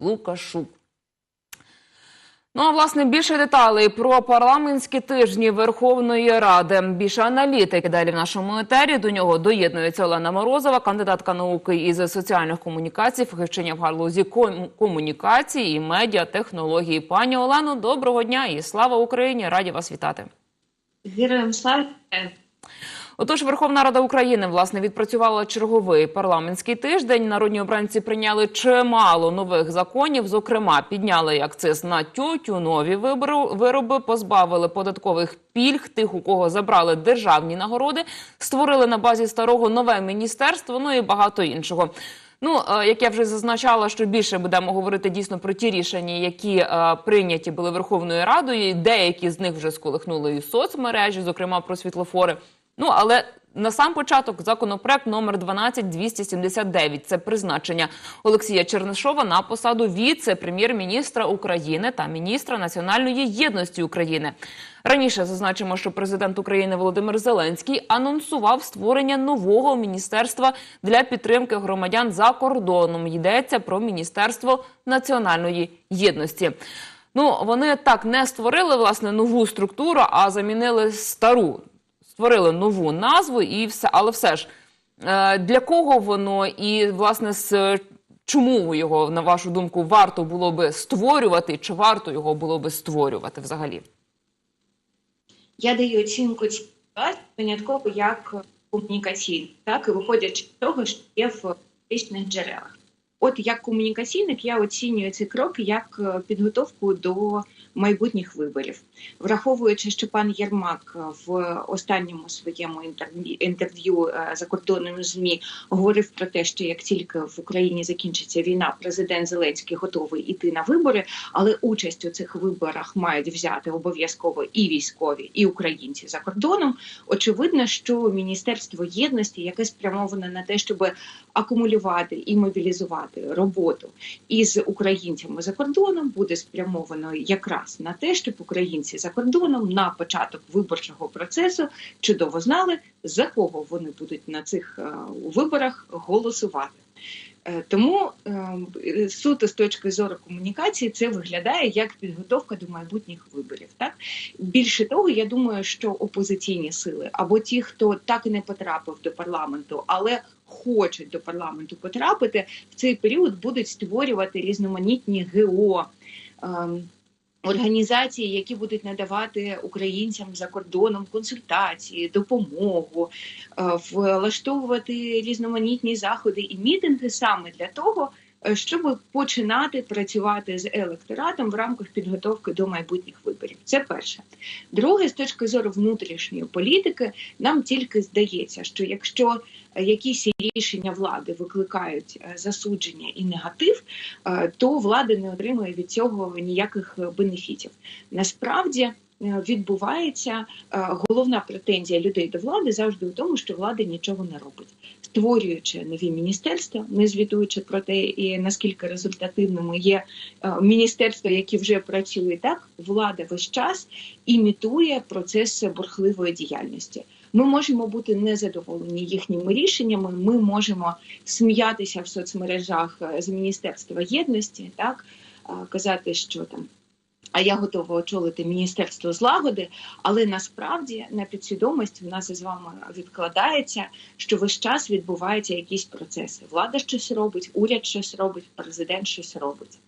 Лукашук. Ну а власне більше деталей про парламентські тижні Верховної Ради. Більше аналітики далі в нашому етері. До нього доєднується Олена Морозова, кандидатка науки із соціальних комунікацій, фахівчиня в галузі ком- комунікації і медіатехнології. Пані Олено, доброго дня і слава Україні! Раді вас вітати. Героям слава. Отож, Верховна Рада України власне відпрацювала черговий парламентський тиждень. Народні обранці прийняли чимало нових законів. Зокрема, підняли акциз на тютюнові вироби, позбавили податкових пільг тих, у кого забрали державні нагороди, створили на базі старого нове міністерство. Ну і багато іншого. Ну, е, як я вже зазначала, що більше будемо говорити дійсно про ті рішення, які е, прийняті були Верховною Радою. Деякі з них вже сколихнули і соцмережі, зокрема про світлофори. Ну але на сам початок законопроект номер 12279 – Це призначення Олексія Чернишова на посаду віце-прем'єр-міністра України та міністра національної єдності України. Раніше зазначимо, що президент України Володимир Зеленський анонсував створення нового міністерства для підтримки громадян за кордоном. Йдеться про міністерство національної єдності. Ну вони так не створили власне нову структуру, а замінили стару створили нову назву і все, але все ж е, для кого воно і власне з чому його, на вашу думку, варто було би створювати, чи варто його було би створювати взагалі? Я даю оцінку винятково як комунікаційну, так і виходячи з того, що є в публічних джерелах. От як комунікаційник я оцінюю ці кроки як е, підготовку до майбутніх виборів, враховуючи, що пан Єрмак е, в останньому своєму інтерв'ю е, закордонним змі говорив про те, що як тільки в Україні закінчиться війна, президент Зеленський готовий іти на вибори, але участь у цих виборах мають взяти обов'язково і військові, і українці за кордоном. Очевидно, що міністерство єдності, яке спрямоване на те, щоб акумулювати і мобілізувати роботу із українцями за кордоном, буде спрямовано якраз на те, щоб українці за кордоном на початок виборчого процесу чудово знали, за кого вони будуть на цих е, виборах голосувати. Е, Тому е, суто з точки зору комунікації це виглядає як підготовка до майбутніх виборів. Так більше того, я думаю, що опозиційні сили або ті, хто так і не потрапив до парламенту, але хочуть до парламенту потрапити, в цей період будуть створювати різноманітні ГО. Організації, які будуть надавати українцям за кордоном консультації, допомогу, е, влаштовувати різноманітні заходи і мітинги саме для того, щоб починати працювати з електоратом в рамках підготовки до майбутніх виборів. Це перше. Друге, з точки зору внутрішньої політики, нам тільки здається, що якщо е, якісь рішення влади викликають е, засудження і негатив, е, то влада не отримує від цього ніяких е, бенефітів. Насправді е, відбувається е, головна претензія людей до влади завжди у тому, що влада нічого не робить. Створюючи нові міністерства, не звітуючи про те, і наскільки результативними є е, міністерства, які вже працюють так, влада весь час імітує процес бурхливої діяльності. Ми можемо бути незадоволені їхніми рішеннями. Ми можемо сміятися в соцмережах е, з міністерства єдності, так е, казати, що там. А я готова очолити міністерство злагоди, але насправді на підсвідомості в нас із вами відкладається, що весь час відбуваються якісь процеси. Влада щось робить, уряд щось робить, президент щось робить.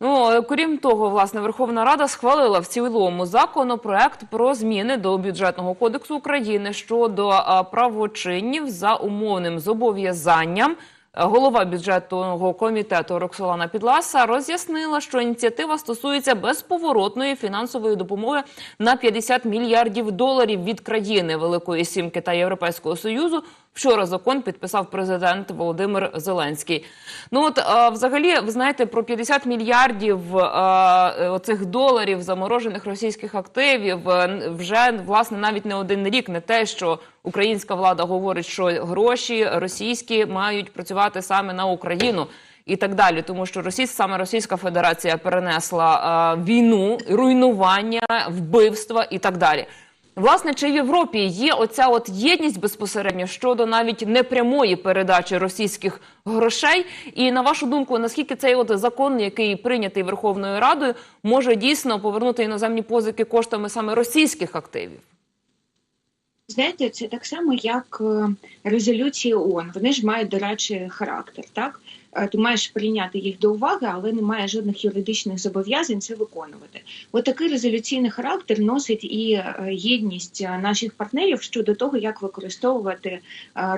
Ну крім того, власне, Верховна Рада схвалила в цілому законопроект про зміни до бюджетного кодексу України щодо правочинів за умовним зобов'язанням. Голова бюджетного комітету Роксолана Підласа роз'яснила, що ініціатива стосується безповоротної фінансової допомоги на 50 мільярдів доларів від країни Великої Сімки та Європейського Союзу. Вчора закон підписав президент Володимир Зеленський. Ну от а, взагалі, ви знаєте, про 50 мільярдів а, оцих доларів заморожених російських активів е, вже власне навіть не один рік. Не те, що українська влада говорить, що гроші російські мають працювати саме на Україну. І так далі, тому що Російсь, саме Російська Федерація перенесла а, війну, руйнування, вбивства і так далі. Власне, чи в Європі є оця от єдність безпосередньо щодо навіть непрямої передачі російських грошей? І на вашу думку, наскільки цей от закон, який прийнятий Верховною Радою, може дійсно повернути іноземні позики коштами саме російських активів? Знаєте, це так само, як е, резолюції ООН. Вони ж мають дорадчий характер, так? Е, Ти маєш прийняти їх до уваги, але немає жодних юридичних зобов'язань це виконувати. От резолюційний характер носить і е, єдність е, наших партнерів щодо того, як використовувати е,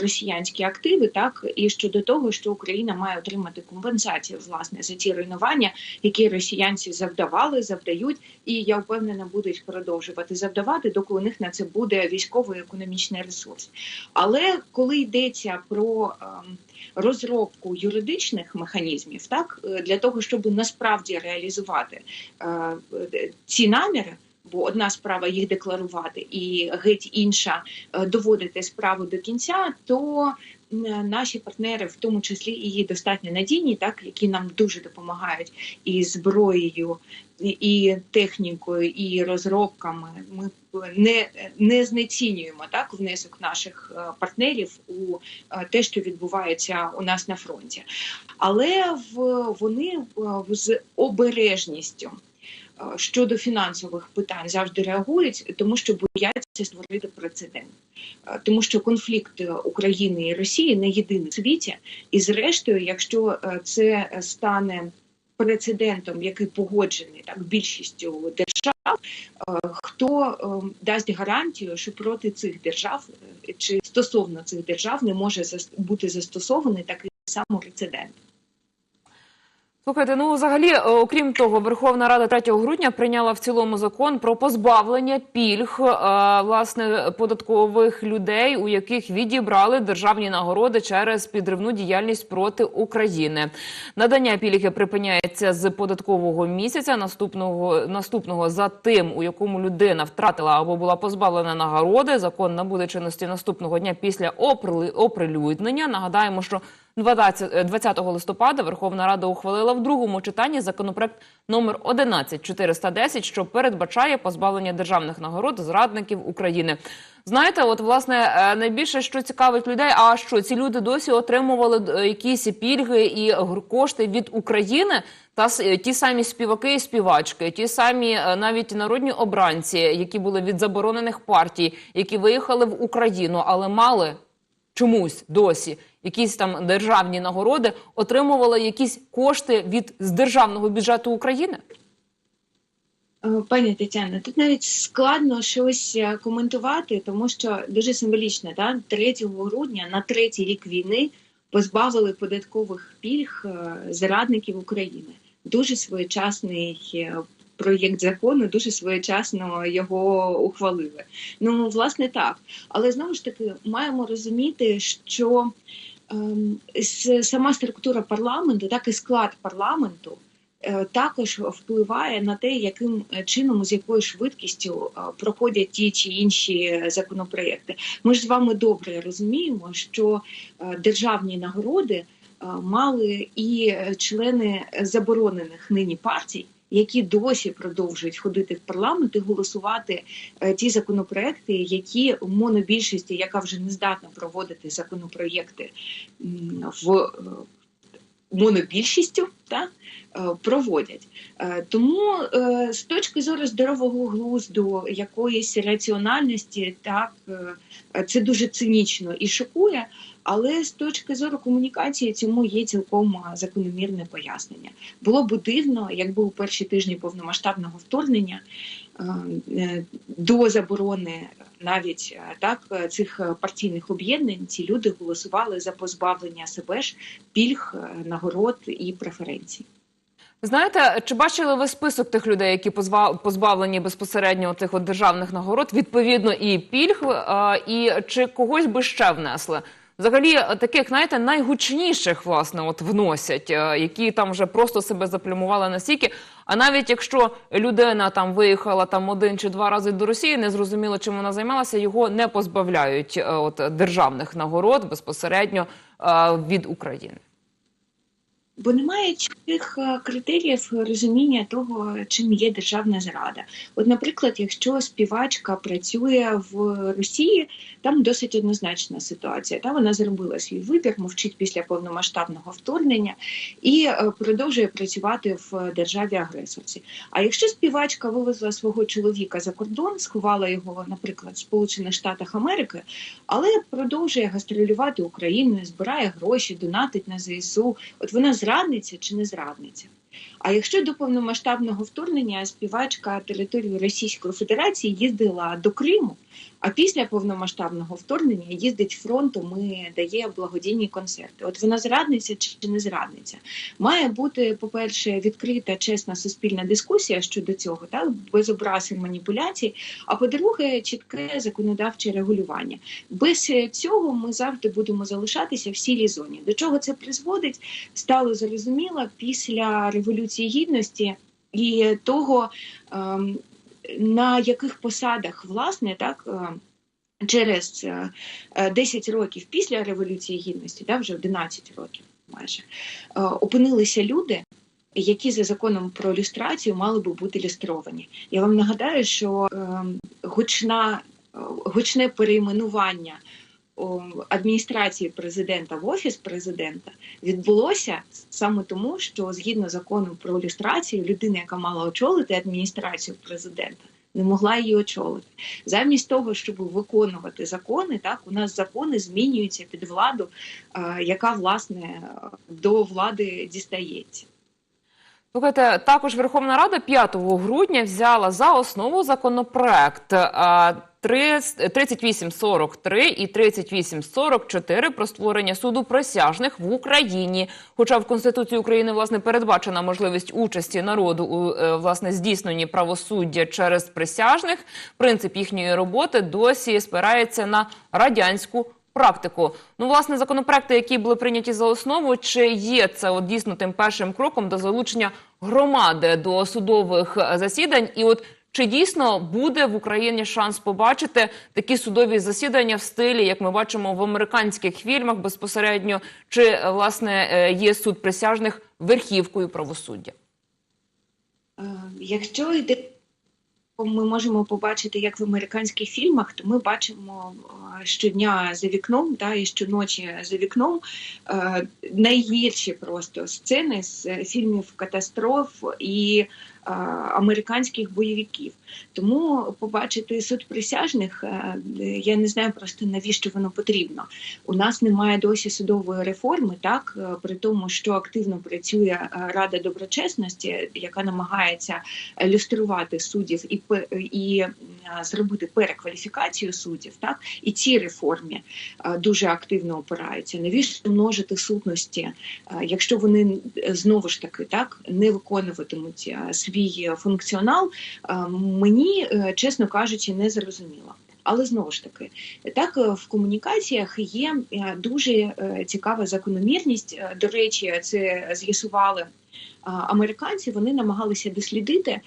росіянські активи, так і щодо того, що Україна має отримати компенсацію власне за ті руйнування, які росіянці завдавали, завдають, і я впевнена, будуть продовжувати завдавати, доки у них на це буде військово-економічний ресурс. Але коли йдеться про ем, розробку юридичних механізмів, так е, для того, щоб насправді реалізувати е, е, ці наміри. Бо одна справа їх декларувати, і геть інша е, доводити справу до кінця, то наші партнери, в тому числі і достатньо надійні, так які нам дуже допомагають і зброєю, і- технікою, і розробками. Ми не, не знецінюємо так внесок наших е, партнерів у е, те, що відбувається у нас на фронті, але в вони е, з обережністю. Е, Щодо фінансових питань завжди реагують, тому що бояться створити прецедент, Е, тому що конфлікт України і Росії не єдиний в світі, і зрештою, якщо е, це стане прецедентом, який погоджений так більшістю держав, хто дасть гарантію, що проти цих держав чи стосовно цих держав не може бути застосований такий самий прецедент. Слухайте, ну взагалі, е, окрім того, Верховна Рада 3 грудня прийняла в цілому закон про позбавлення пільг е, власне податкових людей, у яких відібрали державні нагороди через підривну діяльність проти України. Надання пільги припиняється з податкового місяця наступного наступного за тим, у якому людина втратила або була позбавлена нагороди. Закон набуде чинності наступного дня після оприлюднення. Нагадаємо, що 20, е, 20 листопада Верховна Рада ухвалила в другому читанні законопроект номер 11410, що передбачає позбавлення державних нагород зрадників України. Знаєте, от власне е, найбільше, що цікавить людей, а що ці люди досі отримували е, якісь пільги і кошти від України, та ті самі співаки і співачки, ті самі навіть народні обранці, які були від заборонених партій, які виїхали в Україну, але мали чомусь досі якісь там державні нагороди, отримували якісь кошти від з державного бюджету України? Е, Пані Тетяно, тут навіть складно щось е, коментувати, тому що дуже символічно, да? 3 грудня на третій рік війни позбавили податкових пільг е, зрадників України. Дуже своєчасний проєкт закону, дуже своєчасно його ухвалили. Ну, власне, так. Але знову ж таки маємо розуміти, що сама структура парламенту, так і склад парламенту е, також впливає на те, яким чином, з якою швидкістю е, проходять ті чи інші законопроекти. Ми ж з вами добре розуміємо, що е, державні нагороди мали і члени заборонених нині партій. Які досі продовжують ходити в парламент і голосувати е, ті законопроекти, які монобільшості, яка вже не здатна проводити законопроєкти в е, монобільшістю, та, е, проводять. Тому з точки зору здорового глузду, якоїсь раціональності, так це дуже цинічно і шокує. Але з точки зору комунікації цьому є цілком закономірне пояснення. Було б дивно, якби у перші тижні повномасштабного вторгнення е, е, до заборони навіть е, так цих партійних об'єднань ці люди голосували за позбавлення себе ж пільг, нагород і преференцій. Знаєте, чи бачили ви список тих людей, які позбавлені безпосередньо тих от державних нагород, відповідно і пільг, і чи когось би ще внесли? Взагалі, е, таких, знаєте, найгучніших, власне, от вносять, е, які там вже просто себе заплюмували настільки. А навіть якщо людина там виїхала там один чи два рази до Росії, не зрозуміло, чим вона займалася, його не позбавляють е, от державних нагород безпосередньо від України. Бо немає чітких е, критеріїв розуміння того, чим є державна зрада. От, наприклад, якщо співачка працює в Росії, там досить однозначна ситуація. Та вона зробила свій вибір, мовчить після повномасштабного вторгнення і е, продовжує працювати в державі агресорці. А якщо співачка вивезла свого чоловіка за кордон, сховала його, наприклад, в Сполучених Штатах Америки, але продовжує гастролювати Україною, збирає гроші, донатить на ЗСУ. От вона зрадниця чи не зрадниця? А якщо до повномасштабного вторгнення співачка території Російської Федерації їздила до Криму, а після повномасштабного вторгнення їздить фронтом і дає благодійні концерти. От вона зрадниця чи не зрадниця? Має бути, по-перше, відкрита, чесна суспільна дискусія щодо цього, так без образ і маніпуляцій. А по-друге, чітке законодавче регулювання. Без цього ми завжди будемо залишатися в сілій зоні. До чого це призводить, стало зрозуміло після революції гідності і того. Ем, на яких посадах власне так е, через е, е, 10 років після революції гідності, да, вже 11 років майже е, опинилися люди. Які за законом про люстрацію мали би бути люстровані? Я вам нагадаю, що е, гучна, е, гучне перейменування адміністрації президента в офіс президента відбулося саме тому, що згідно закону про люстрацію, людина, яка мала очолити адміністрацію президента, не могла її очолити. Замість того, щоб виконувати закони, так у нас закони змінюються під владу, е, яка власне до влади дістається. Слухайте, також Верховна Рада 5 грудня взяла за основу законопроект а, 3843 і 3844 про створення суду присяжних в Україні. Хоча в Конституції України власне передбачена можливість участі народу у е, власне здійсненні правосуддя через присяжних, принцип їхньої роботи досі спирається на радянську практику. Ну, власне, законопроекти, які були прийняті за основу, чи є це от дійсно тим першим кроком до залучення громади до судових е, засідань? І от чи дійсно буде в Україні шанс побачити такі судові засідання в стилі, як ми бачимо в американських фільмах безпосередньо, чи е, власне е, є суд присяжних верхівкою правосуддя? Е, Якщо йде ми можемо побачити, як в американських фільмах, то ми бачимо щодня за вікном, та і щоночі за вікном найгірші просто сцени з фільмів катастроф і американських бойовиків. Тому побачити суд присяжних, е, я не знаю просто навіщо воно потрібно. У нас немає досі судової реформи, так е, при тому, що активно працює е, Рада доброчесності, яка намагається люструвати суддів і і е, зробити перекваліфікацію суддів, так і ці реформі е, дуже активно опираються. Навіщо множити сутності, е, якщо вони е, знову ж таки так не виконуватимуть е, свій функціонал, е, мені е, чесно кажучи, не зрозуміло. Але знову ж таки, так е, в комунікаціях є е, дуже е, цікава закономірність. Е, До речі, це з'ясували американці. Вони намагалися дослідити,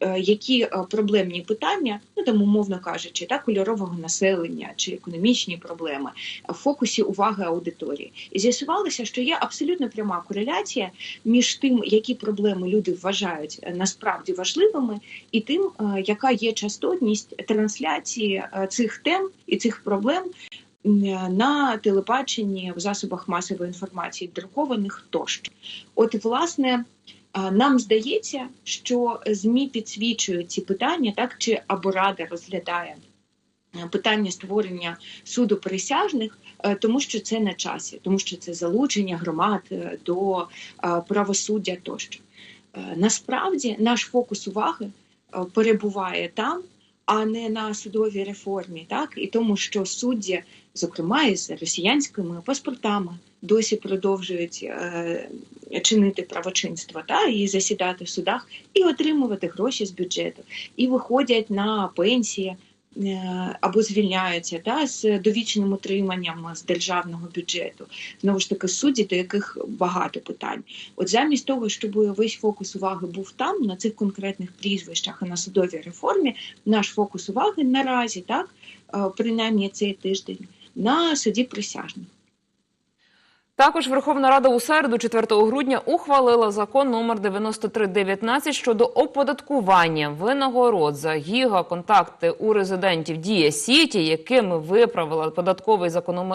е, які е, проблемні питання, ну там умовно кажучи, так кольорового населення чи економічні проблеми в фокусі уваги аудиторії. І з'ясувалося, що є абсолютно пряма кореляція між тим, які проблеми люди вважають е, насправді важливими, і тим, яка є частотність трансляції цих тем і цих проблем на телебаченні, в засобах масової інформації, друкованих тощо. От, власне, нам здається, що ЗМІ підсвічують ці питання, так чи або Рада розглядає е, питання створення суду присяжних, е, тому що це на часі, тому що це залучення громад е, до е, правосуддя тощо. Е, Насправді наш фокус уваги е, перебуває там, а не на судовій реформі, так і тому, що судді, зокрема із росіянськими паспортами, досі продовжують е, чинити правочинство та і засідати в судах, і отримувати гроші з бюджету, і виходять на пенсії. е, Або звільняються та з довічним утриманням з державного бюджету, знову ж таки судді, до яких багато питань. От замість того, щоб весь фокус уваги був там, на цих конкретних прізвищах і на судовій реформі, наш фокус уваги наразі, так, е, принаймні цей тиждень, на суді присяжних. Також Верховна Рада у середу, 4 грудня, ухвалила закон номер 9319 щодо оподаткування винагород за гігаконтакти у резидентів Дія Сіті, якими виправила податковий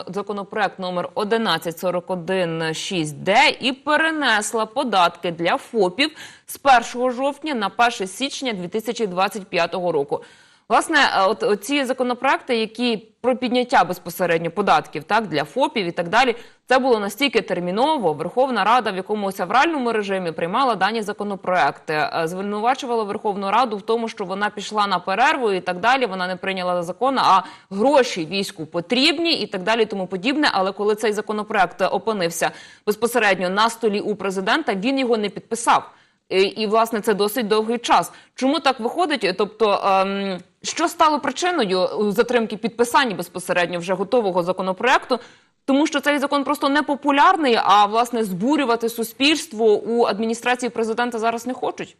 законопроект номер 11416Д і перенесла податки для ФОПів з 1 жовтня на 1 січня 2025 року. Власне, е, от ці законопроекти, які про підняття безпосередньо податків, так для ФОПів і так далі, це було настільки терміново. Верховна Рада в якомусь авральному режимі приймала дані законопроекти, е, звинувачувала Верховну Раду в тому, що вона пішла на перерву і так далі. Вона не прийняла закон, а гроші війську потрібні і так далі, тому подібне. Але коли цей законопроект опинився безпосередньо на столі у президента, він його не підписав. І, власне це досить довгий час. Чому так виходить? Тобто, ем, що стало причиною затримки підписання безпосередньо вже готового законопроекту? Тому що цей закон просто не популярний, а власне збурювати суспільство у адміністрації президента зараз не хочуть.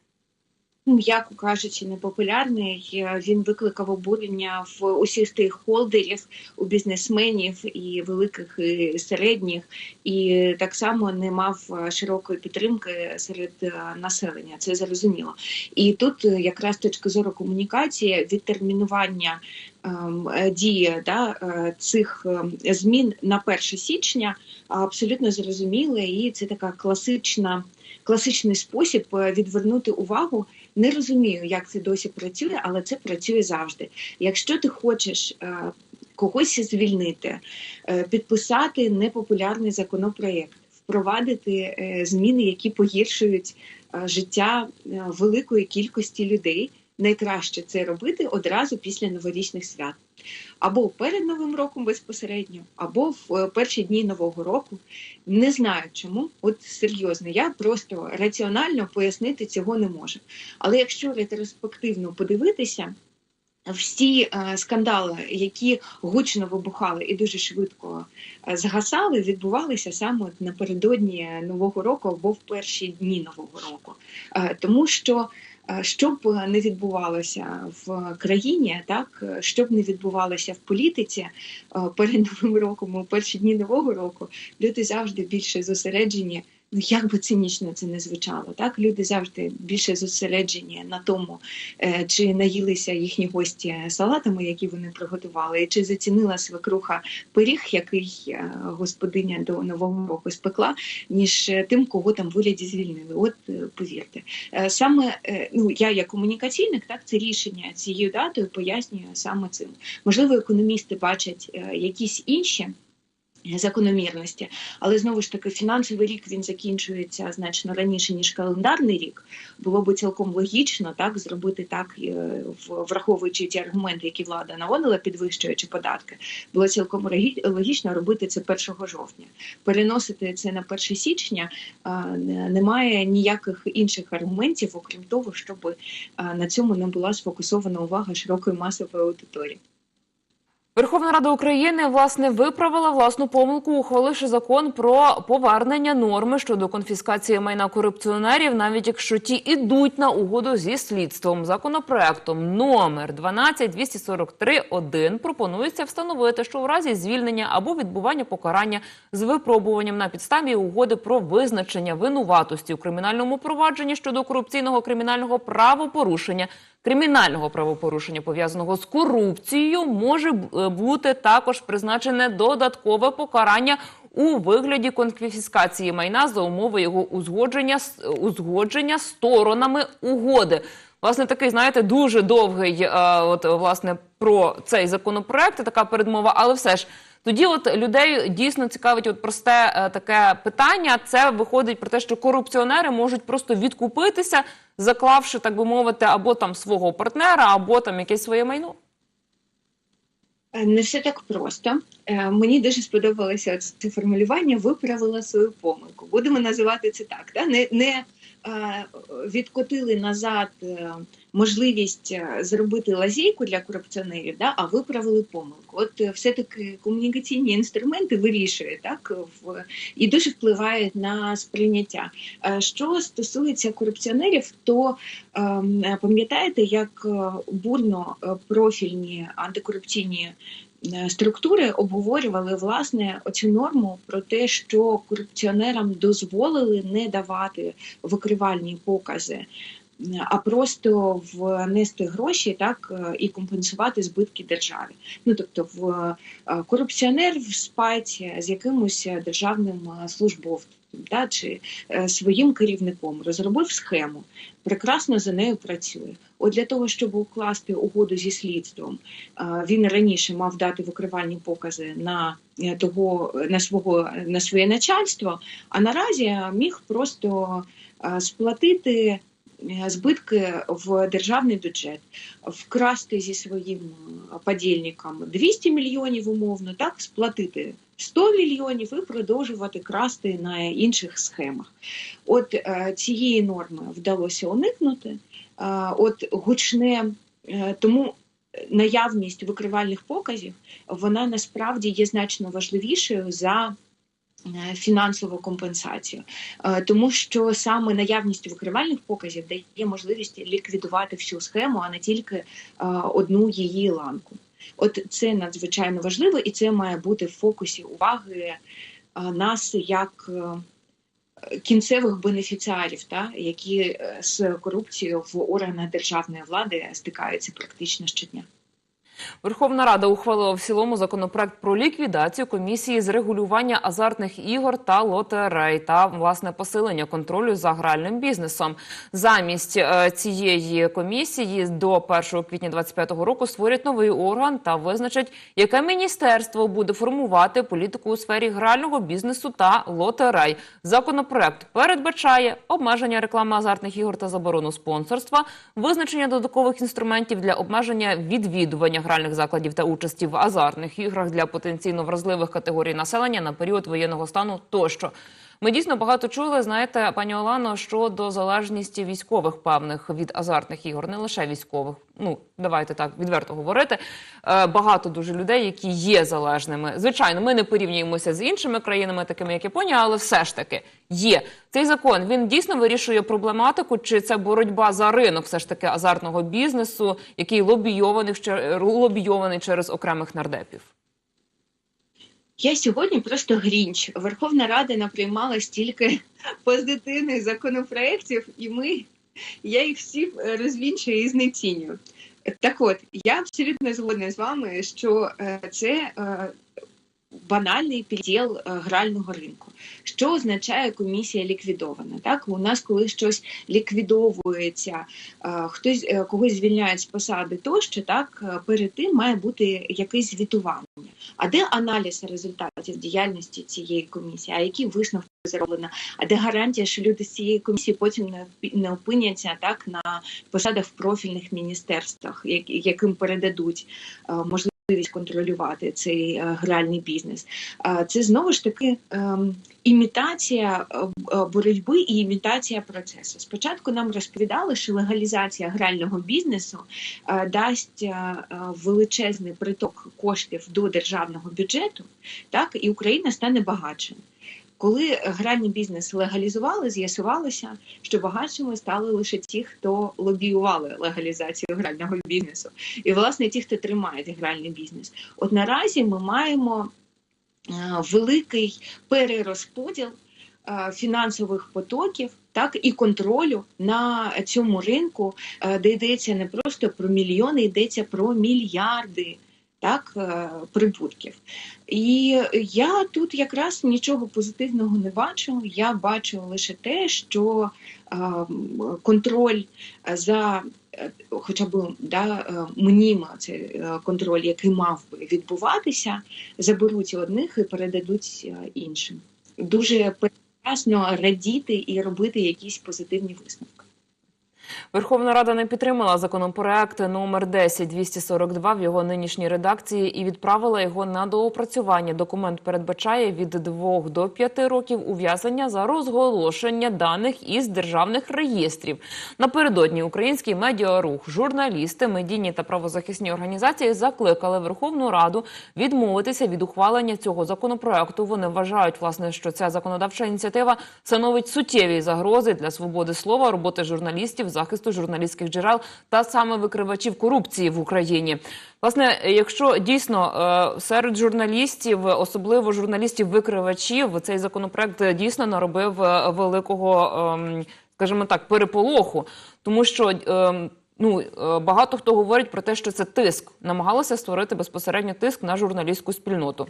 М'яко кажучи, непопулярний. Е, Він викликав обурення в усіх стейкхолдерів, у бізнесменів і великих, і середніх, і так само не мав е, широкої підтримки серед е, населення. Це зрозуміло. І тут якраз з точки зору комунікації відтермінування ем, дії да, цих ем, змін на 1 січня абсолютно зрозуміле, і це така класична. Класичний спосіб е, відвернути увагу не розумію, як це досі працює, але це працює завжди. Якщо ти хочеш е, когось звільнити, е, підписати непопулярний законопроєкт, впровадити зміни, які погіршують життя великої кількості людей, найкраще це робити одразу після новорічних свят. Або перед Новим роком безпосередньо, або в е, перші дні Нового року. Не знаю чому. От серйозно, я просто раціонально пояснити цього не можу. Але якщо ретроспективно подивитися, всі е, скандали, які гучно вибухали і дуже швидко е, згасали, відбувалися саме напередодні Нового року або в перші дні Нового року. Е, тому що е, що б не відбувалося в країні, так щоб що б не відбувалося в політиці е, перед новим роком, у перші дні нового року, люди завжди більше зосереджені. Ну, як би цинічно це не звучало, так люди завжди більше зосереджені на тому, е, чи наїлися їхні гості салатами, які вони приготували, чи зацінила свекруха пиріг, який е, господиня до нового року спекла, ніж е, тим, кого там в уряді звільнили. От повірте, саме ну я як комунікаційник, так це рішення цією датою пояснюю саме цим. Можливо, економісти бачать якісь інші закономірності. Але знову ж таки, фінансовий рік він закінчується значно раніше ніж календарний рік. Було би цілком логічно так зробити так, е, враховуючи ті аргументи, які влада наводила, підвищуючи податки. Було цілком логічно робити це 1 жовтня. Переносити це на 1 січня немає ніяких інших аргументів, окрім того, щоб на цьому не була сфокусована увага широкої масової аудиторії. Верховна Рада України власне виправила власну помилку, ухваливши закон про повернення норми щодо конфіскації майна корупціонерів, навіть якщо ті ідуть на угоду зі слідством. Законопроектом номер 12243.1 пропонується встановити, що у разі звільнення або відбування покарання з випробуванням на підставі угоди про визначення винуватості у кримінальному провадженні щодо корупційного кримінального правопорушення кримінального правопорушення, пов'язаного з корупцією, може б- бути також призначене додаткове покарання у вигляді конфіскації майна за умови його узгодження з- узгодження сторонами угоди. Власне, такий, знаєте, дуже довгий е, от, власне, про цей законопроект, така передмова, але все ж. Тоді от людей дійсно цікавить от просте е, таке питання. Це виходить про те, що корупціонери можуть просто відкупитися, заклавши, так би мовити, або там свого партнера, або там якесь своє майно. Е, Не все так просто. Е, Мені дуже сподобалося це формулювання. Виправила свою помилку. Будемо називати це так. Да? Не, не е, відкотили назад е, можливість е, зробити лазейку для корупціонерів, да? а виправили помилку. От е, все-таки комунікаційні інструменти вирішують так в і дуже впливають на сприйняття. Е, Що стосується корупціонерів, то ем, пам'ятаєте, як бурно профільні антикорупційні структури обговорювали власне оцю норму про те, що корупціонерам дозволили не давати викривальні покази. А просто внести гроші так е, і компенсувати збитки державі. Ну тобто, в е, корупціонер в спайці з якимось державним е, службовцем та чи своїм керівником розробив схему, прекрасно за нею працює. От для того, щоб укласти угоду зі слідством, він раніше мав дати викривальні покази на того на свого на своє начальство, а наразі міг просто сплатити збитки в державний бюджет, вкрасти зі своїм е, подільником 200 мільйонів умовно, так сплатити 100 мільйонів і продовжувати красти на інших схемах. От е, цієї норми вдалося уникнути. От гучне е, тому. Наявність викривальних показів вона насправді є значно важливішою за фінансову компенсацію, Е, тому що саме наявність викривальних показів дає можливість ліквідувати всю схему, а не тільки е, одну її ланку. От це надзвичайно важливо, і це має бути в фокусі уваги е, нас як е, кінцевих бенефіціарів, та які е, з корупцією в органах державної влади стикаються практично щодня. Верховна Рада ухвалила в цілому законопроект про ліквідацію комісії з регулювання азартних ігор та лотерей та власне посилення контролю за гральним бізнесом. Замість е, цієї комісії до 1 квітня 2025 року створять новий орган та визначать, яке міністерство буде формувати політику у сфері грального бізнесу та лотерей. Законопроект передбачає обмеження реклами азартних ігор та заборону спонсорства, визначення додаткових інструментів для обмеження відвідування гральних закладів та участі в азартних іграх для потенційно вразливих категорій населення на період воєнного стану тощо. Ми дійсно багато чули, знаєте, пані Олано, щодо залежності військових певних від азартних ігор, не лише військових. Ну давайте так відверто говорити. Е, багато дуже людей, які є залежними. Звичайно, ми не порівнюємося з іншими країнами, такими як Японія, але все ж таки є цей закон. Він дійсно вирішує проблематику, чи це боротьба за ринок, все ж таки азартного бізнесу, який лобійований лобійований через окремих нардепів. Я сьогодні просто грінч. Верховна Рада наприймала стільки позитивних законопроєктів, і ми я їх всі е, розвінчую і знецінюю. Так от, я абсолютно згодна з вами, що е, це е, банальний підділ е, грального ринку. Що означає комісія ліквідована? Так, у нас коли щось ліквідовується, е, хтось е, когось звільняють з посади, тощо так перед тим має бути якесь звітування. А де аналіз результатів діяльності цієї комісії? А які висновки зроблено? А де гарантія, що люди з цієї комісії потім не опиняться так на посадах в профільних міністерствах, яким передадуть е, можливість контролювати цей е, гральний бізнес? Це знову ж таки ем, імітація е, е, боротьби і імітація процесу. Спочатку нам розповідали, що легалізація грального бізнесу дасть величезний приток коштів до державного бюджету, так і Україна стане багатшим. Коли гральний бізнес легалізували, з'ясувалося, що багатшими стали лише ті, хто лобіювали легалізацію грального бізнесу, і власне ті, хто тримають гральний бізнес. От наразі ми маємо е, великий перерозподіл е, фінансових потоків, так і контролю на цьому ринку, е, де йдеться не просто про мільйони, йдеться про мільярди. Так, е, прибутків. І я тут якраз нічого позитивного не бачу. Я бачу лише те, що е, контроль за е, хоча б да, е, мніма, це е, контроль, який мав би відбуватися, заберуть одних і передадуть іншим. Дуже прекрасно радіти і робити якісь позитивні висновки. Верховна Рада не підтримала законопроект номер 10242 в його нинішній редакції і відправила його на доопрацювання. Документ передбачає від 2 до 5 років ув'язнення за розголошення даних із державних реєстрів. Напередодні український медіарух, журналісти, медійні та правозахисні організації закликали Верховну Раду відмовитися від ухвалення цього законопроекту. Вони вважають, власне, що ця законодавча ініціатива становить суттєві загрози для свободи слова, роботи журналістів, захисту журналістських джерел та саме викривачів корупції в Україні. Власне, якщо дійсно е, серед журналістів, особливо журналістів-викривачів, цей законопроект дійсно наробив е, великого, ем, скажімо так, переполоху, тому що. ем, Ну, е, багато хто говорить про те, що це тиск. Намагалися створити безпосередньо тиск на журналістську спільноту.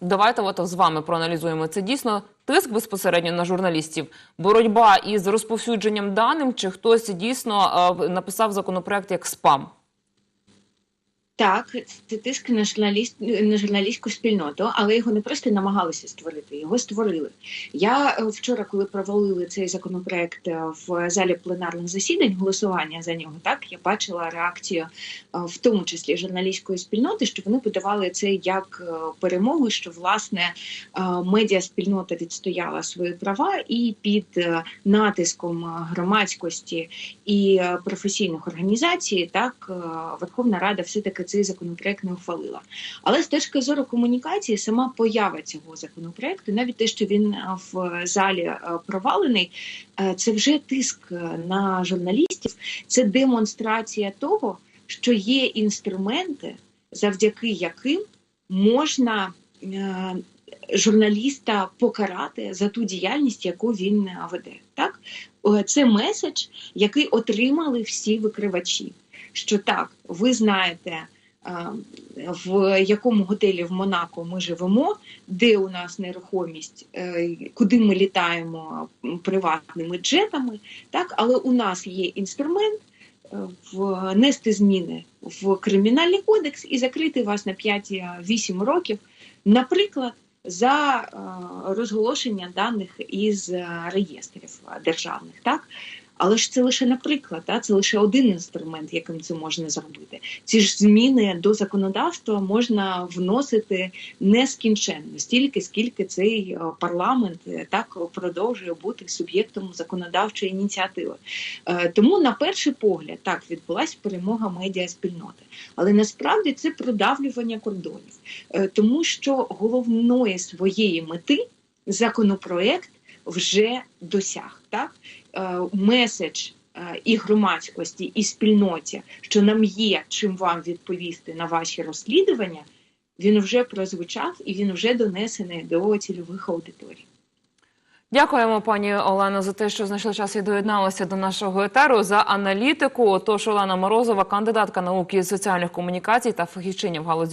Давайте от з вами проаналізуємо. Це дійсно тиск безпосередньо на журналістів, боротьба із розповсюдженням даним, чи хтось дійсно е, написав законопроект як спам? Так, це тиск на журналіст на журналістську спільноту, але його не просто намагалися створити, його створили. Я е, вчора, коли провалили цей законопроект е, в залі пленарних засідань, голосування за нього, так я бачила реакцію, е, в тому числі журналістської спільноти, що вони подавали це як перемогу, що власне е, медіаспільнота відстояла свої права, і під натиском громадськості і професійних організацій, так Верховна Рада все таки цей законопроект не ухвалила. Але з точки зору комунікації, сама поява цього законопроекту, навіть те, що він е, в залі е, провалений, е, це вже тиск на журналістів, це демонстрація того, що є інструменти, завдяки яким можна. Журналіста покарати за ту діяльність, яку він веде, так це меседж, який отримали всі викривачі. Що так, ви знаєте, в якому готелі в Монако ми живемо, де у нас нерухомість, е, куди ми літаємо приватними джетами, так, але у нас є інструмент е, внести зміни в кримінальний кодекс і закрити вас на 5-8 років, наприклад, за е, розголошення даних із реєстрів державних, так. Але ж це лише наприклад, та це лише один інструмент, яким це можна зробити. Ці ж зміни до законодавства можна вносити нескінченно, стільки скільки цей е, парламент е, так продовжує бути суб'єктом законодавчої ініціативи. Е, Тому, на перший погляд, так відбулася перемога медіаспільноти, але насправді це продавлювання кордонів, тому що головної своєї мети законопроект вже досяг. Так Е, меседж е, і громадськості, і спільноті, що нам є чим вам відповісти на ваші розслідування, він вже прозвучав і він вже донесений до цільових аудиторій. Дякуємо, пані Олено, за те, що знайшли час і доєдналися до нашого етеру за аналітику. Тож Олена Морозова, кандидатка науки з соціальних комунікацій та фахівчиня в галузі.